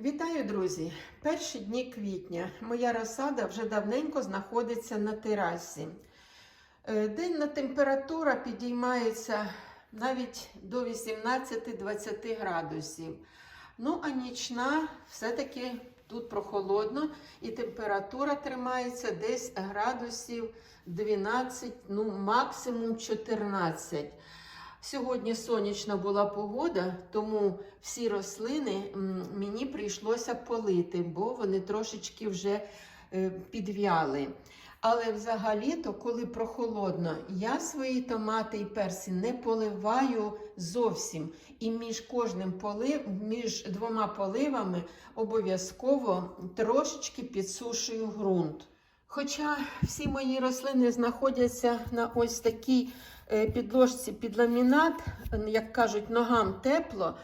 Вітаю, друзі! Перші дні квітня. Моя розсада вже давненько знаходиться на терасі. Е, Денна температура підіймається навіть до 18-20 градусів. Ну, а нічна все-таки тут прохолодно і температура тримається десь градусів 12, ну максимум 14. Сьогодні сонячна була погода, тому всі рослини мені прийшлося полити, бо вони трошечки вже е, підв'яли. Але взагалі-то, коли прохолодно, я свої томати і персі не поливаю зовсім. І між кожним полив, між двома поливами обов'язково трошечки підсушую ґрунт. Хоча всі мої рослини знаходяться на ось такій підложці під ламінат, е, як кажуть, ногам тепло.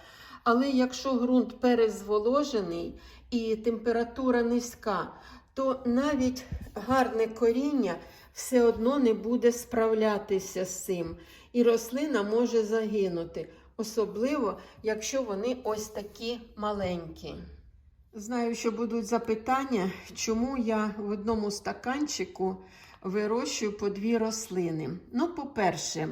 Але якщо ґрунт перезволожений і температура низька, то навіть гарне коріння все одно не буде справлятися з цим. І рослина може загинути, особливо, якщо вони ось такі маленькі. Знаю, що будуть запитання, чому я в одному стаканчику вирощую по дві рослини. Ну, по-перше,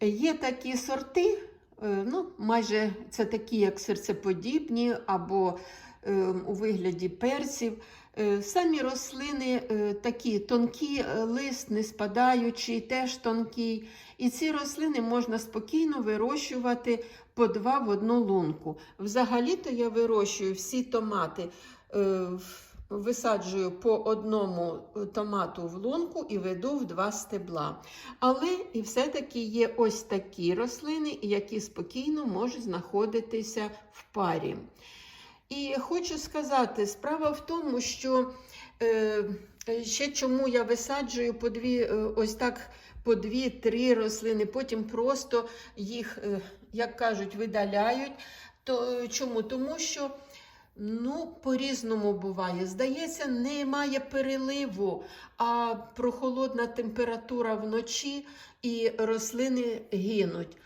є такі сорти, е, ну, майже це такі, як серцеподібні або е, у вигляді перців. Е, Самі рослини такі тонкі, лист не спадаючий, теж тонкий. І ці рослини можна спокійно вирощувати по два в одну лунку. Взагалі-то я вирощую всі томати, в- висаджую по одному томату в лунку і веду в два стебла. Але і все-таки є ось такі рослини, які спокійно можуть знаходитися в парі. І хочу сказати, справа в тому, що е, ще чому я висаджую по дві, е, ось так по дві-три рослини, потім просто їх, е, як кажуть, видаляють. То, е, чому? Тому що ну, по-різному буває. Здається, немає переливу, а прохолодна температура вночі і рослини гинуть.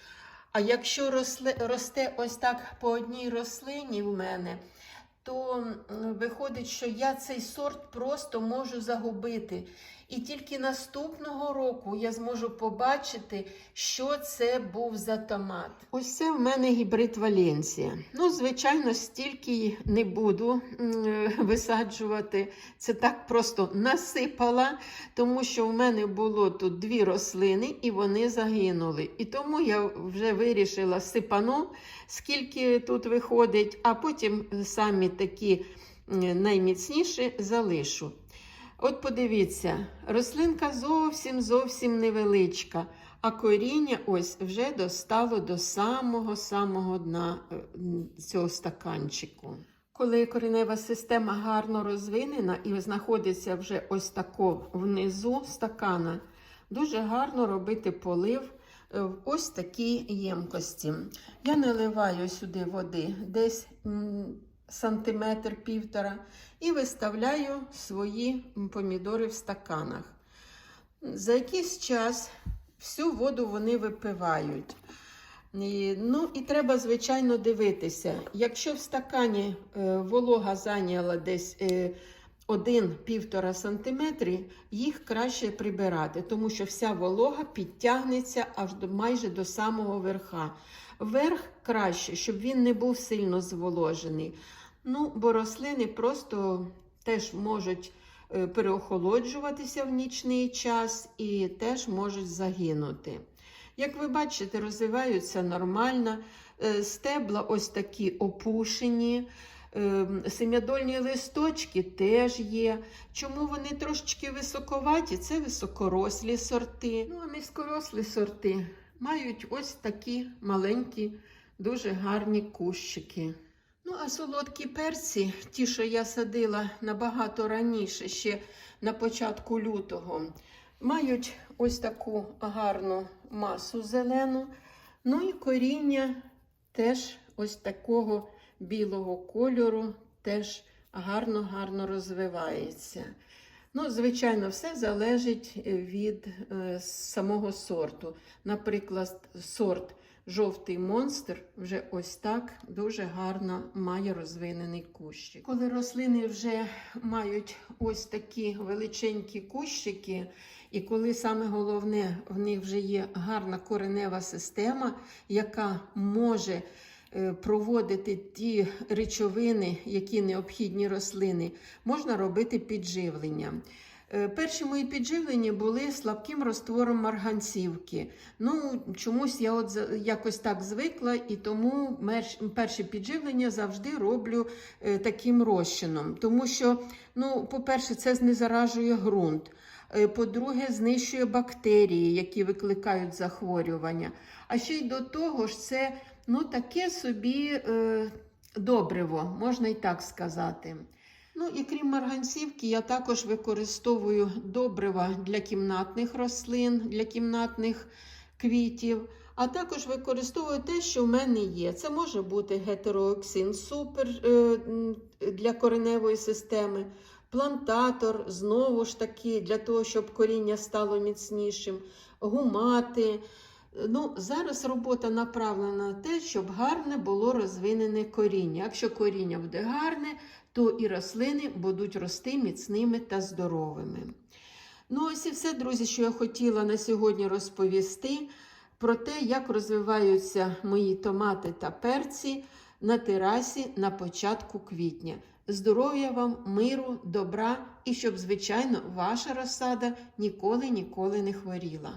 А якщо росте ось так по одній рослині в мене, то виходить, що я цей сорт просто можу загубити. І тільки наступного року я зможу побачити, що це був за томат. Ось це в мене гібрид Валенсія. Ну, звичайно, стільки не буду висаджувати. Це так просто насипала, тому що в мене було тут дві рослини і вони загинули. І тому я вже вирішила сипану, скільки тут виходить, а потім самі такі найміцніші залишу. От подивіться, рослинка зовсім зовсім невеличка, а коріння ось вже достало до самого-самого дна е, цього стаканчику. Коли коренева система гарно розвинена і знаходиться вже ось тако внизу стакана, дуже гарно робити полив е, в ось такій ємкості. Я наливаю сюди води десь сантиметр півтора і виставляю свої помідори в стаканах. За якийсь час всю воду вони випивають. І, ну і треба, звичайно, дивитися. Якщо в стакані е, волога зайняла десь е, 1-1,5 см, їх краще прибирати, тому що вся волога підтягнеться аж до майже до самого верха. Верх краще, щоб він не був сильно зволожений. Ну, бо рослини просто теж можуть е, переохолоджуватися в нічний час і теж можуть загинути. Як ви бачите, розвиваються нормально. Е, Стебла ось такі опушені. е, Семядольні листочки теж є. Чому вони трошечки високоваті? Це високорослі сорти. Ну, а низькорослі сорти мають ось такі маленькі, дуже гарні кущики. Ну, а солодкі перці, ті, що я садила набагато раніше, ще на початку лютого, мають ось таку гарну масу зелену. Ну і коріння теж ось такого білого кольору, теж гарно-гарно розвивається. Ну, звичайно, все залежить від е, самого сорту. Наприклад, сорт жовтий монстр вже ось так дуже гарно має розвинений кущик. Коли рослини вже мають ось такі величенькі кущики, і коли саме головне в них вже є гарна коренева система, яка може е, проводити ті речовини, які необхідні рослини, можна робити підживлення. Е, Перші мої підживлення були слабким розтвором марганцівки. Ну, чомусь я от якось так звикла, і тому перші підживлення завжди роблю е, таким розчином. Тому що, ну, по-перше, це знезаражує ґрунт. Е, По-друге, знищує бактерії, які викликають захворювання. А ще й до того ж, це ну, таке собі е, добриво, можна і так сказати. Ну і крім марганцівки, я також використовую добрива для кімнатних рослин, для кімнатних квітів, а також використовую те, що в мене є. Це може бути гетерооксин супер е, для кореневої системи, плантатор, знову ж таки, для того, щоб коріння стало міцнішим, гумати. Ну, зараз робота направлена на те, щоб гарне було розвинене коріння. Якщо коріння буде гарне, то і рослини будуть рости міцними та здоровими. Ну, ось і все, друзі, що я хотіла на сьогодні розповісти про те, як розвиваються мої томати та перці на терасі на початку квітня. Здоров'я вам, миру, добра і щоб, звичайно, ваша розсада ніколи ніколи не хворіла.